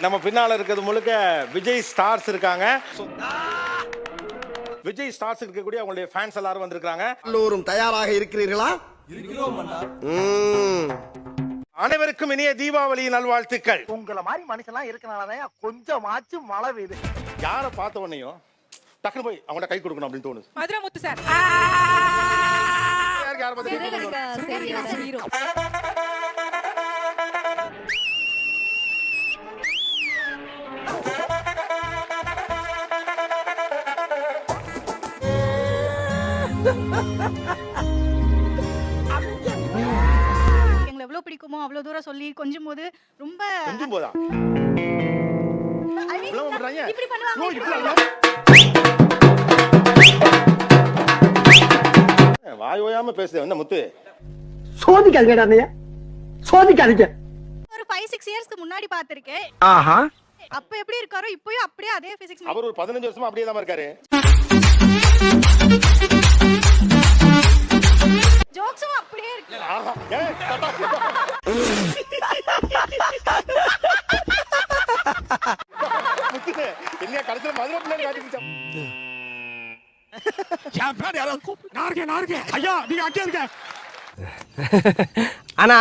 நம்ம பின்னால இருக்கிறது முழுக்க விஜய் ஸ்டார்ஸ் இருக்காங்க. விஜய் ஸ்டார்ஸ் இருக்கக்கூடிய அவங்களுடைய ஃபேன்ஸ் எல்லாரும் வந்திருக்காங்க எல்லோரும் தயாராக இருக்கிறீர்களா? ம். அனைவருக்கும் இனிய தீபாவளி நல்வாழ்த்துக்கள். உங்களை மாதிரி மனுஷன்லாம் இருக்கனாலதான் கொஞ்சமாச்சும் மழை பெய்யுது. யாரை பார்த்த உடனேயும் டக்குனு போய் அவங்கள்ட்ட கை கொடுக்கணும் அப்படின்னு தோணுது. மதுரை முத்து சார். யாருக்கு யாரை எங்களை எவ்வளவு பிடிக்குமோ அவ்வளவு தூரம் சொல்லி கொஞ்சும் போது ரொம்ப கொஞ்சம் போதா? இப்படி பண்ணுவாங்க. வாய் ஓயாம பேசுது என்ன முத்து? சோதிக்காதீங்க சோதிக்காதீங்க. ஒரு ஃபைவ் சிக்ஸ் இயர்ஸ்க்கு முன்னாடி பார்த்திருக்கேன். ஆஹா. அப்ப எப்படி இருக்காரோ இப்பயும் அப்படியே அதே பிசிக்ஸ் அவர் ஒரு பதினஞ்சு வருஷமா அப்படியே தான் இருக்காரு. ஜோக்ஸும் அப்படியே இருக்கு. ஆனா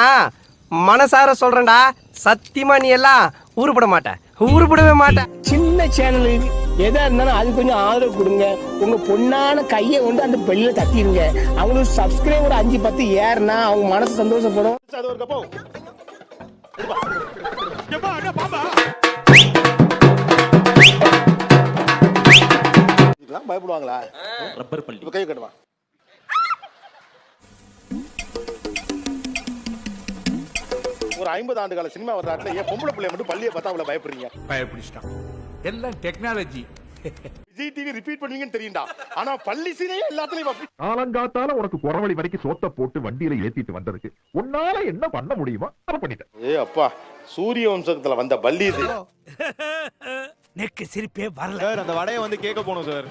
மனசார சொல்றேன்டா சத்தியமா நீ எல்லாம் உருப்பட மாட்ட. உருப்படவே மாட்ட சின்ன சேனல் எதா இருந்தாலும் அது கொஞ்சம் ஆதரவு கொடுங்க. உங்க பொண்ணான கையை கொண்டு அந்த பெல்ல தட்டிடுங்க அவங்களுக்கு சப்ஸ்கிரைபர் அஞ்சு பத்து ஏறுனா அவங்க மனசு சந்தோஷப்படும். ஒரு பயப்படுவாங்களா? ரப்பர் பள்ளி. இப்ப கை கட்டுவா ஒரு ஐம்பது ஆண்டு கால சினிமா வரலாற்றுல ஏன் பொம்பளை பிள்ளைய மட்டும் பள்ளியை பார்த்தா அவ்வளவு பயப்படுறீங்க. பயப்பிடிச்சிட்டான். எல்லாம் டெக்னாலஜி விஜய் டிவி ரிப்பீட் பண்ணுவீங்கன்னு தெரியும்டா. ஆனா பள்ளி சீனையே எல்லாத்துலயும் காலங்காத்தால உனக்கு குறவழி வரைக்கும் சோத்த போட்டு வண்டியில ஏத்திட்டு வந்ததுக்கு உன்னால என்ன பண்ண முடியுமோ அதை பண்ணிட்டேன். ஏ அப்பா சூரிய வம்சத்துல வந்த பள்ளி இது. நெக்கு சிரிப்பே வரல. சார் அந்த வடையை வந்து கேட்க போகணும் சார்.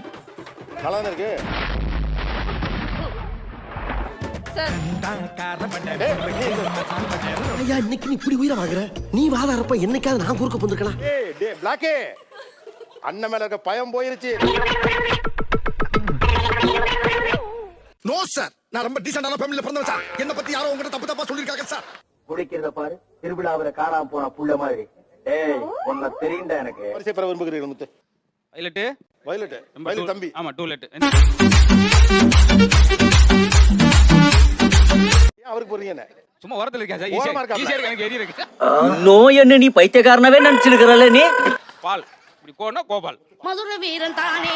நல்லா இருக்கு. சார். ஐயா இன்னைக்கு நீ இப்படி உயிரை வாங்குற? நீ வாதாரப்ப என்னைக்காவது நான் குறுக்க போந்திருக்கலாம் ஏய், டேய், பிளாக்கே. அண்ணன் மேல இருக்க பயம் போயிருச்சு. நோ சார் நான் ரொம்ப டீசென்டான ஃபேமிலில பிறந்தவன் சார் என்ன பத்தி யாரோ உங்ககிட்ட தப்பு தப்பா சொல்லிருக்காங்க சார் குடிக்கிறத பாரு. திருவிழாவில காணாம போன புள்ள மாதிரி. ஏய் உன்னை தெரியுண்டா எனக்கு. வரிசை பெற விரும்புகிறீர்கள் முத்து. பைலட்டு வயலட் வயலட் தம்பி. ஆமா டூலெட் போறீங்க சும்மா ஓரத்துல இருக்கா சார். ஓரமா ஈஸியா இருக்கு எனக்கு எரி இருக்கு. நோய் என்ன நீ பைத்தியக்காரனவே நினைச்சிருக்கிறல்ல நீ? பால். இப்படி கோனா கோபால். மதுரை வீரன் தானே.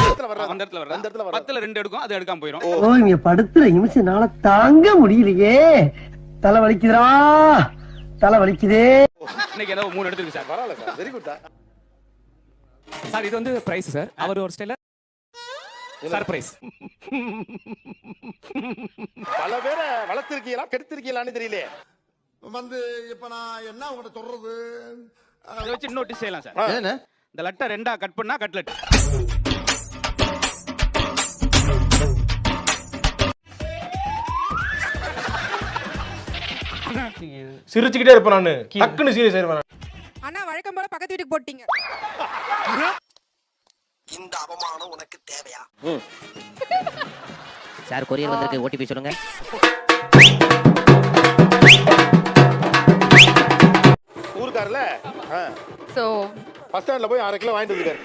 இடத்துல வர்றாங்க. அந்த இடத்துல வர அந்த இடத்துல வர்றாங்க. பத்துல ரெண்டு எடுக்கும் அது எடுக்காம போயிடும். ஓ. இங்க படுத்துற நிமிஷம்னால தாங்க முடியலையே. தலை வலிக்குதுடா. தலை வலிக்குதே. இன்னைக்கு ஏதோ மூணு எடுத்துருக்கு சார். பரவாயில்ல சார். வெரி குட் சார் இது வந்து பிரைஸ் சார். அவர் ஒரு ஸ்டைல சர்ப்ரைஸ் பல பேரை வளர்த்திருக்கீங்களா கெடுத்திருக்கீங்களான்னு தெரியல வந்து இப்ப நான் என்ன உங்கள்ட்ட சொல்றது? அதை வச்சு இன்னொரு டிஷ் செய்யலாம் சார் இந்த லட்டை ரெண்டா கட் பண்ணா கட்லெட் சிரிச்சுக்கிட்டே இருப்பேன் நானு. டக்குன்னு சீரியஸ் ஆயிருவேன் அண்ணா வழக்கம் போல பக்கத்து வீட்டுக்கு போட்டீங்க. இந்த அவமானம் உனக்கு தேவையா? சார் கொரியர் வந்திருக்கு. ஓடிபி சொல்லுங்க. ஊருக்காரல? ஸோ பஸ் ஸ்டாண்ட்ல போய் அரை கிலோ வாங்கிட்டு வந்துருக்காரு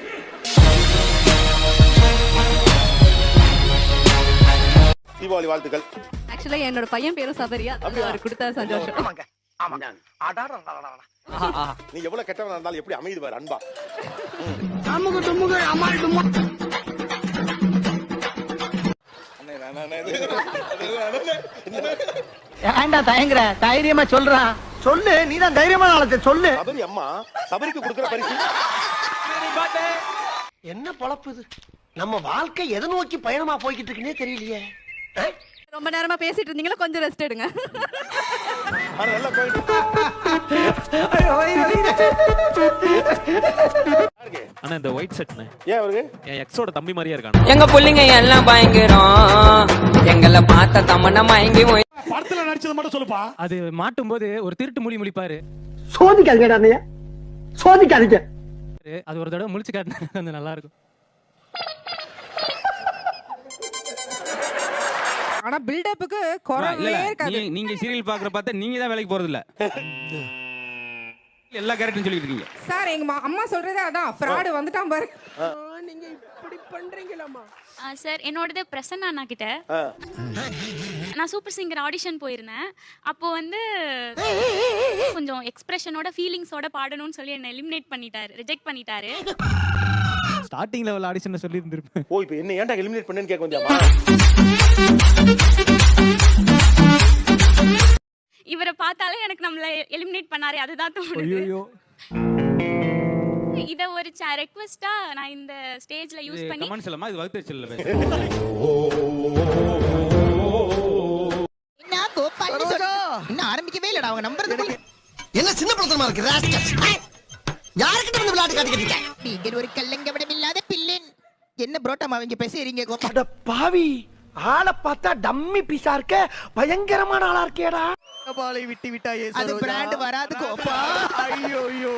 தீபாவளி வாழ்த்துக்கள். ஆக்சுவலா என்னோட பையன் பேரும் சபரியா அவர் கொடுத்த சந்தோஷம். ஆமாங்க. ஆமாங்க. அடாடா அடாடா. நீ எவ்வளவு கெட்டவனா இருந்தாலும் எப்படி அமையுது பாரு அன்பா? ஏன்டா தயங்குற? தைரியமா சொல்றான் சொல்லு நீ தான் தைரியமான ஆளத்தை சொல்லு. சபரி அம்மா சபரிக்கு கொடுக்குற பரிசு? என்ன பொழப்பு இது? நம்ம வாழ்க்கை எதை நோக்கி பயணமா போய்கிட்டு இருக்குன்னே தெரியலையே? ரொம்ப நேரமா பேசிட்டு இருந்தீங்களா? கொஞ்சம் ரெஸ்ட் எடுங்க. ஆனா இந்த ஒயிட் ஏன் அவருக்கு? என் எக்ஸோட தம்பி மாதிரியே இருக்கானு எங்க புள்ளைங்க எல்லாம் பயங்கரம். எங்களை பார்த்த தமன்னா மயங்கி படத்துல நடிச்சது மட்டும் சொல்லுப்பா. அது மாட்டும் போது ஒரு திருட்டு மொழி முழிப்பாரு. சோதிக்காதீங்கடா அண்ணையா சோதிக்காதீங்க. அது ஒரு தடவை முழிச்சு காட்டினா நல்லா இருக்கும். ஆனா பில்டப்புக்கு குறவே இருக்காது. நீங்க சீரியல் பாக்குற பார்த்தா நீங்க தான் வேலைக்கு போறது இல்ல எல்லா கேரக்டரும் சொல்லிட்டு இருக்கீங்க. சார் எங்க மா- அம்மா சொல்றதே அதான். ஃப்ராடு வந்துட்டான் பாரு. சார் என்னோடது பிரசன்னா அண்ணா கிட்ட. நான் சூப்பர் சிங்கர் ஆடிஷன் போயிருந்தேன். அப்போ வந்து கொஞ்சம் எக்ஸ்பிரஷனோட ஃபீலிங்ஸோட பாடணும்னு சொல்லி என்ன எலிமினேட் பண்ணிட்டாரு. ரிஜெக்ட் பண்ணிட்டாரு. ஸ்டார்டிங் லெவல் ஆடிஷன் சொல்லி இருந்திருப்பேன் ஓ இப்போ என்ன ஏன்டா எலிமினேட் பண்ணேன்னு கேட்க வந்தியாமா இவரை பார்த்தாலே எனக்கு நம்மள எலிமினேட் பண்ணாரு அதுதான் தோணுது. ஐயோ இத ஒரு ரெக்வெஸ்டா நான் இந்த ஸ்டேஜ்ல யூஸ் பண்ணி கமெண்ட்ஸ் இல்லாம இது வகுத்து பேச. என்ன? கோபால் இன்னும் ஆரம்பிக்கவே இல்லடா அவங்க நம்புறது என்ன சின்ன படத்தனமா இருக்கு ராஸ்கல்ஸ். யாருக்கிட்ட வந்து விளையாட்டு காட்டிக்கிட்டு இருக்க நீங்கள் ஒரு கல்லங்க விடம் இல்லாத பில்லின் என்ன புரோட்டா அவங்க பேசுறீங்க கோபால்? பாவி! ஆளை பார்த்தா டம்மி பீஸா இருக்க பயங்கரமான ஆளா இருக்கேடா. பாலை விட்டு விட்டாயே அது பிராண்ட் வராது கோபா ஐயோ ஐயோ.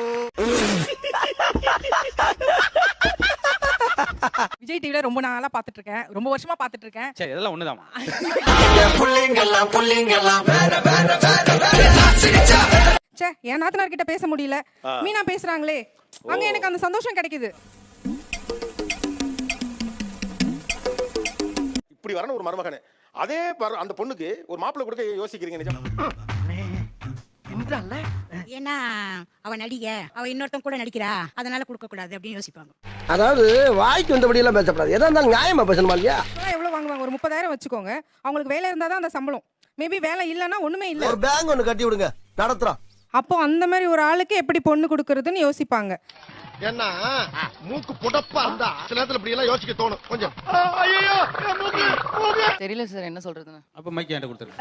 விஜய் டிவில ரொம்ப நாளா பாத்துட்டு இருக்கேன் ரொம்ப வருஷமா பாத்துட்டு இருக்கேன் சரி இதெல்லாம் ஒண்ணுதான் ச்சே என் நாத்தனார் கிட்ட பேச முடியல. மீனா பேசுறாங்களே. அங்க எனக்கு அந்த சந்தோஷம் கிடைக்குது. இப்படி வரணும் ஒரு மருமகனே. அதே அந்த பொண்ணுக்கு ஒரு மாப்பிள்ளை கொடுக்க யோசிக்கிறீங்க நிஜம்? ஏன்னா அவ நடிக. அவ இன்னொருத்தன் கூட நடிக்கிறா. அதனால கொடுக்க கூடாது அப்படின்னு யோசிப்பாங்க. அதாவது வாய்க்கு வந்தபடி எல்லாம் பேசக்கூடாது எதா இருந்தாலும் நியாயமா பேசணுமா இல்லையா? எவ்வளவு வாங்குவாங்க? ஒரு முப்பதாயிரம் வச்சுக்கோங்க. அவங்களுக்கு வேலை இருந்தா தான் அந்த சம்பளம். மேபி வேலை இல்லைன்னா ஒண்ணுமே இல்ல. ஒரு பேங்க் ஒண்ணு கட்டி விடுங்க. நடத்துறோம். அப்போ அந்த மாதிரி ஒரு ஆளுக்கு எப்படி பொண்ணு கொடுக்கறதுன்னு யோசிப்பாங்க. ஏன்னா மூக்கு புடப்பா இருந்தா சில நேரத்துல இப்படி எல்லாம் யோசிக்க தோணும். கொஞ்சம். தெரியல சார் என்ன சொல்றதுன்னு. அப்ப மைக் என்கிட்ட கொடுத்துருங்க.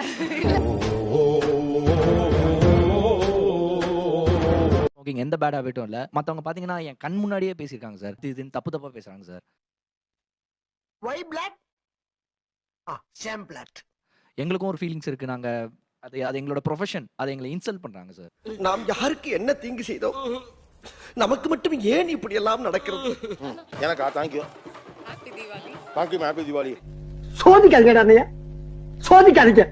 ஓகேங்க எந்த பேட் ஹாபிட்டும் இல்ல. மத்தவங்க பாத்தீங்கன்னா என் கண் முன்னாடியே பேசியிருக்காங்க சார். இது இதுன்னு தப்பு தப்பா பேசுறாங்க sir. Why black same black எங்களுக்கும் ஒரு ஃபீலிங்ஸ் இருக்கு. நாங்க அது அது எங்களோட ப்ரொஃபஷன் அதை எங்களை இன்சல்ட் பண்றாங்க சார். நாம் யாருக்கு என்ன தீங்கு செய்தோம்? நமக்கு மட்டும் ஏன் இப்படி எல்லாம் நடக்கிறது? எனக்கா thank you thank you happy Deepavali சோதிக்காதீங்கடா அண்ணையா சோதிக்காதீங்க.